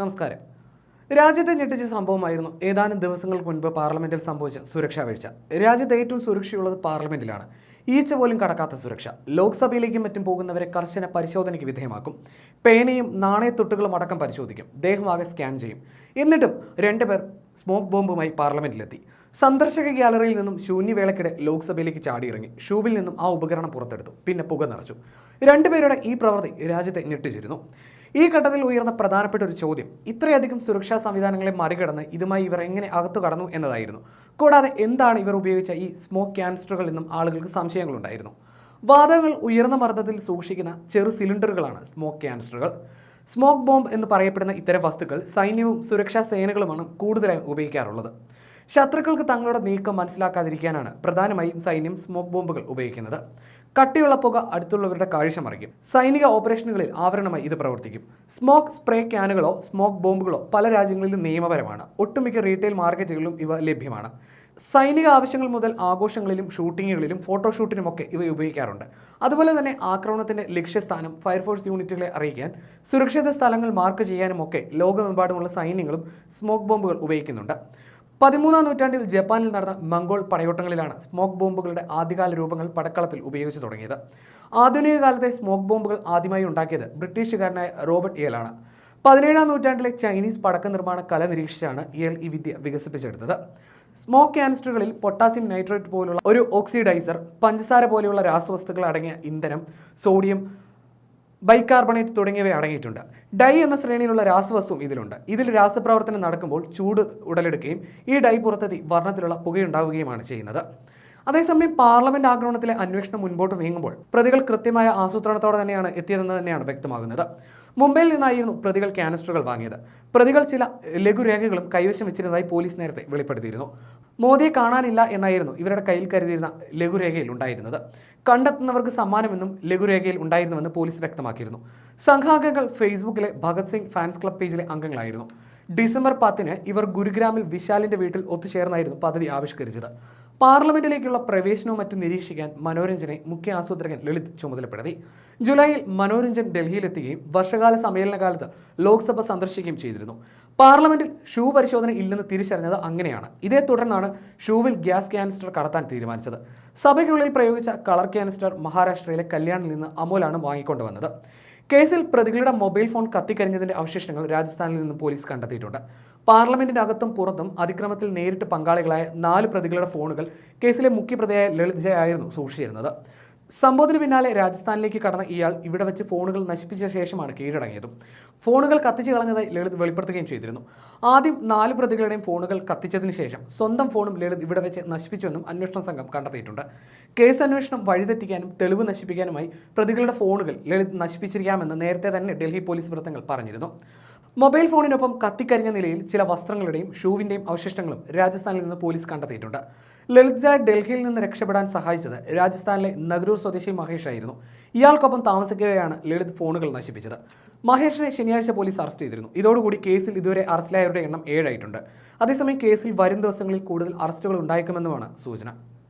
നമസ്കാരം. രാജ്യത്തെ ഞെട്ടിച്ച സംഭവമായിരുന്നു ഏതാനും ദിവസങ്ങൾക്ക് മുൻപ് പാർലമെന്റിൽ സംഭവിച്ച സുരക്ഷാ വീഴ്ച. രാജ്യത്തെ ഏറ്റവും സുരക്ഷയുള്ളത് പാർലമെന്റിലാണ്. ഈച്ച പോലും കടക്കാത്ത സുരക്ഷ. ലോക്സഭയിലേക്കും മറ്റും പോകുന്നവരെ കർശന പരിശോധനയ്ക്ക് വിധേയമാക്കും. പേനയും നാണയത്തൊട്ടുകളും അടക്കം പരിശോധിക്കും. ദേഹമാകെ സ്കാൻ ചെയ്യും. എന്നിട്ടും രണ്ടുപേർ സ്മോക്ക് ബോംബുമായി പാർലമെന്റിലെത്തി. സന്ദർശക ഗ്യാലറിയിൽ നിന്നും ശൂന്യവേളക്കിടെ ലോക്സഭയിലേക്ക് ചാടിയിറങ്ങി. ഷൂവിൽ നിന്നും ആ ഉപകരണം പുറത്തെടുത്തു. പിന്നെ പുക നിറച്ചു. രണ്ടുപേരുടെ ഈ പ്രവൃത്തി രാജ്യത്തെ ഞെട്ടിച്ചിരുന്നു. ഈ ഘട്ടത്തിൽ ഉയർന്ന പ്രധാനപ്പെട്ട ഒരു ചോദ്യം ഇത്രയധികം സുരക്ഷാ സംവിധാനങ്ങളെ മറികടന്ന് ഇതുമായി ഇവർ എങ്ങനെ അകത്തു കടന്നു എന്നതായിരുന്നു. കൂടാതെ എന്താണ് ഇവർ ഉപയോഗിച്ച ഈ സ്മോക്ക് ക്യാൻസ്റ്ററുകൾ എന്നും ആളുകൾക്ക് സംശയങ്ങളുണ്ടായിരുന്നു. വാതകങ്ങൾ ഉയർന്ന മർദ്ദത്തിൽ സൂക്ഷിക്കുന്ന ചെറു സിലിണ്ടറുകളാണ് സ്മോക്ക് ക്യാൻസ്റ്ററുകൾ സ്മോക്ക് ബോംബ് എന്ന് പറയപ്പെടുന്ന ഇത്തരം വസ്തുക്കൾ സൈന്യവും സുരക്ഷാ സേനകളുമാണ് കൂടുതലായി ഉപയോഗിക്കാറുള്ളത്. ശത്രുക്കൾക്ക് തങ്ങളുടെ നീക്കം മനസ്സിലാക്കാതിരിക്കാനാണ് പ്രധാനമായും സൈന്യം സ്മോക്ക് ബോംബുകൾ ഉപയോഗിക്കുന്നത്. കട്ടിയുള്ള പുക അടുത്തുള്ളവരുടെ കാഴ്ച മറിക്കും. സൈനിക ഓപ്പറേഷനുകളിൽ ആവരണമായി ഇത് പ്രവർത്തിക്കും. സ്മോക്ക് സ്പ്രേ ക്യാനുകളോ സ്മോക്ക് ബോംബുകളോ പല രാജ്യങ്ങളിലും നിയമപരമാണ്. ഒട്ടുമിക്ക റീറ്റെയിൽ മാർക്കറ്റുകളിലും ഇവ ലഭ്യമാണ്. സൈനിക ആവശ്യങ്ങൾ മുതൽ ആഘോഷങ്ങളിലും ഷൂട്ടിങ്ങുകളിലും ഫോട്ടോഷൂട്ടിനുമൊക്കെ ഇവ ഉപയോഗിക്കാറുണ്ട്. അതുപോലെ തന്നെ ആക്രമണത്തിന്റെ ലക്ഷ്യസ്ഥാനം ഫയർഫോഴ്സ് യൂണിറ്റുകളെ അറിയിക്കാൻ സുരക്ഷിത സ്ഥലങ്ങൾ മാർക്ക് ചെയ്യാനുമൊക്കെ ലോകമെമ്പാടുമുള്ള സൈന്യങ്ങളും സ്മോക്ക് ബോംബുകൾ ഉപയോഗിക്കുന്നുണ്ട്. പതിമൂന്നാം നൂറ്റാണ്ടിൽ ജപ്പാനിൽ നടന്ന മംഗോൾ പടയോട്ടങ്ങളിലാണ് സ്മോക്ക് ബോംബുകളുടെ ആദ്യകാല രൂപങ്ങൾ പടക്കളത്തിൽ ഉപയോഗിച്ചു തുടങ്ങിയത്. ആധുനിക കാലത്തെ സ്മോക്ക് ബോംബുകൾ ആദ്യമായി ഉണ്ടാക്കിയത് ബ്രിട്ടീഷുകാരനായ റോബർട്ട് ഇയലാണ് പതിനേഴാം നൂറ്റാണ്ടിലെ ചൈനീസ് പടക്ക നിർമ്മാണ കല നിരീക്ഷിച്ചാണ് ഇയൽ ഈ വിദ്യ വികസിപ്പിച്ചെടുത്തത്. സ്മോക്ക് ക്യാനിസ്റ്ററുകളിൽ പൊട്ടാസ്യം നൈട്രേറ്റ് പോലുള്ള ഒരു ഓക്സിഡൈസർ പഞ്ചസാര പോലെയുള്ള രാസവസ്തുക്കൾ അടങ്ങിയ ഇന്ധനം സോഡിയം ബൈകാർബണേറ്റ് തുടങ്ങിയവ അടങ്ങിയിട്ടുണ്ട്. ഡൈ എന്ന ശ്രേണിയിലുള്ള രാസവസ്തുവും ഇതിലുണ്ട്. ഇതിൽ രാസപ്രവർത്തനം നടക്കുമ്പോൾ ചൂട് ഉടലെടുക്കുകയും ഈ ഡൈ പുറത്തെത്തി വർണത്തിലുള്ള പുകയുണ്ടാവുകയുമാണ് ചെയ്യുന്നത്. അതേസമയം പാർലമെന്റ് ആക്രമണത്തിലെ അന്വേഷണം മുൻപോട്ട് നീങ്ങുമ്പോൾ പ്രതികൾ കൃത്യമായ ആസൂത്രണത്തോടെ തന്നെയാണ് എത്തിയതെന്ന് തന്നെയാണ് വ്യക്തമാകുന്നത്. മുംബൈയിൽ നിന്നായിരുന്നു പ്രതികൾ ക്യാനസ്റ്ററുകൾ വാങ്ങിയത്. പ്രതികൾ ചില ലഘുരേഖകളും കൈവശം വെച്ചിരുന്നതായി പോലീസ് നേരത്തെ വെളിപ്പെടുത്തിയിരുന്നു. മോദിയെ കാണാനില്ല എന്നായിരുന്നു ഇവരുടെ കയ്യിൽ കരുതിയിരുന്ന ലഘുരേഖയിൽ ഉണ്ടായിരുന്നത്. കണ്ടെത്തുന്നവർക്ക് സമ്മാനമെന്നും ലഘുരേഖയിൽ ഉണ്ടായിരുന്നുവെന്ന് പോലീസ് വ്യക്തമാക്കിയിരുന്നു. സംഘാംഗങ്ങൾ ഫേസ്ബുക്കിലെ ഭഗത് സിംഗ് ഫാൻസ് ക്ലബ് പേജിലെ അംഗങ്ങളായിരുന്നു. ഡിസംബർ പത്തിന് ഇവർ ഗുരുഗ്രാമിൽ വിശാലിന്റെ വീട്ടിൽ ഒത്തുചേർന്നായിരുന്നു പദ്ധതി ആവിഷ്കരിച്ചത്. പാർലമെന്റിലേക്കുള്ള പ്രവേശനവും മറ്റും നിരീക്ഷിക്കാൻ മനോരഞ്ജനെ മുഖ്യ ആസൂത്രകൻ ലളിത് ചുമതലപ്പെടുത്തി. ജൂലൈയിൽ മനോരഞ്ജൻ ഡൽഹിയിലെത്തുകയും വർഷകാല സമ്മേളന സമ്മേളനകാലത്ത് ലോക്സഭ സന്ദർശിക്കുകയും ചെയ്തിരുന്നു. പാർലമെന്റിൽ ഷൂ പരിശോധന ഇല്ലെന്ന് തിരിച്ചറിഞ്ഞത് അങ്ങനെയാണ്. ഇതേ തുടർന്നാണ് ഷൂവിൽ ഗ്യാസ് ക്യാനിസ്റ്റർ കടത്താൻ തീരുമാനിച്ചത്. സഭയ്ക്കുള്ളിൽ പ്രയോഗിച്ച കളർ ക്യാനിസ്റ്റർ മഹാരാഷ്ട്രയിലെ കല്യാണിൽ നിന്ന് അമോലാണ് വാങ്ങിക്കൊണ്ടുവന്നത്. കേസിൽ പ്രതികളുടെ മൊബൈൽ ഫോൺ കത്തിക്കരിഞ്ഞതിന്റെ അവശിഷ്ടങ്ങൾ രാജസ്ഥാനിൽ നിന്ന് പോലീസ് കണ്ടെത്തിയിട്ടുണ്ട്. പാർലമെന്റിന്റെ അകത്തും പുറത്തും അതിക്രമത്തിൽ നേരിട്ട് പങ്കാളികളായ നാല് പ്രതികളുടെ ഫോണുകൾ കേസിലെ മുഖ്യപ്രതിയായ ലളിത് ജയ ആയിരുന്നു സൂക്ഷിച്ചിരുന്നത്. സംഭവത്തിന് പിന്നാലെ രാജസ്ഥാനിലേക്ക് കടന്ന ഇയാൾ ഇവിടെ വെച്ച് ഫോണുകൾ നശിപ്പിച്ച ശേഷമാണ് കീഴടങ്ങിയതും. ഫോണുകൾ കത്തിച്ചു കളഞ്ഞതായി ലളിത് വെളിപ്പെടുത്തുകയും ചെയ്തിരുന്നു. ആദ്യം നാല് പ്രതികളുടെയും ഫോണുകൾ കത്തിച്ചതിന് ശേഷം സ്വന്തം ഫോണും ലളിത് ഇവിടെ വെച്ച് നശിപ്പിച്ചുവെന്നും അന്വേഷണ സംഘം കണ്ടെത്തിയിട്ടുണ്ട്. കേസ് അന്വേഷണം വഴിതെറ്റിക്കാനും തെളിവ് നശിപ്പിക്കാനുമായി പ്രതികളുടെ ഫോണുകൾ ലളിത് നശിപ്പിച്ചിരിക്കാമെന്ന് നേരത്തെ തന്നെ ഡൽഹി പോലീസ് വൃത്തങ്ങൾ പറഞ്ഞിരുന്നു. മൊബൈൽ ഫോണിനൊപ്പം കത്തിക്കരിഞ്ഞ നിലയിൽ ചില വസ്ത്രങ്ങളുടെയും ഷൂവിന്റെയും അവശിഷ്ടങ്ങളും രാജസ്ഥാനിൽ നിന്ന് പോലീസ് കണ്ടെത്തിയിട്ടുണ്ട്. ലളിത് ഡൽഹിയിൽ നിന്ന് രക്ഷപ്പെടാൻ സഹായിച്ചത് രാജസ്ഥാനിലെ നഗരൂർ സ്വദേശി മഹേഷ് ആയിരുന്നു. ഇയാൾക്കൊപ്പം താമസിക്കുകയാണ് ലളിത് ഫോണുകൾ നശിപ്പിച്ചത്. മഹേഷിനെ ശനിയാഴ്ച പോലീസ് അറസ്റ്റ് ചെയ്തിരുന്നു. ഇതോടുകൂടി കേസിൽ ഇതുവരെ അറസ്റ്റിലായവരുടെ എണ്ണം ഏഴായിട്ടുണ്ട്. അതേസമയം കേസിൽ വരും ദിവസങ്ങളിൽ കൂടുതൽ അറസ്റ്റുകൾ ഉണ്ടായേക്കുമെന്നുമാണ് സൂചന.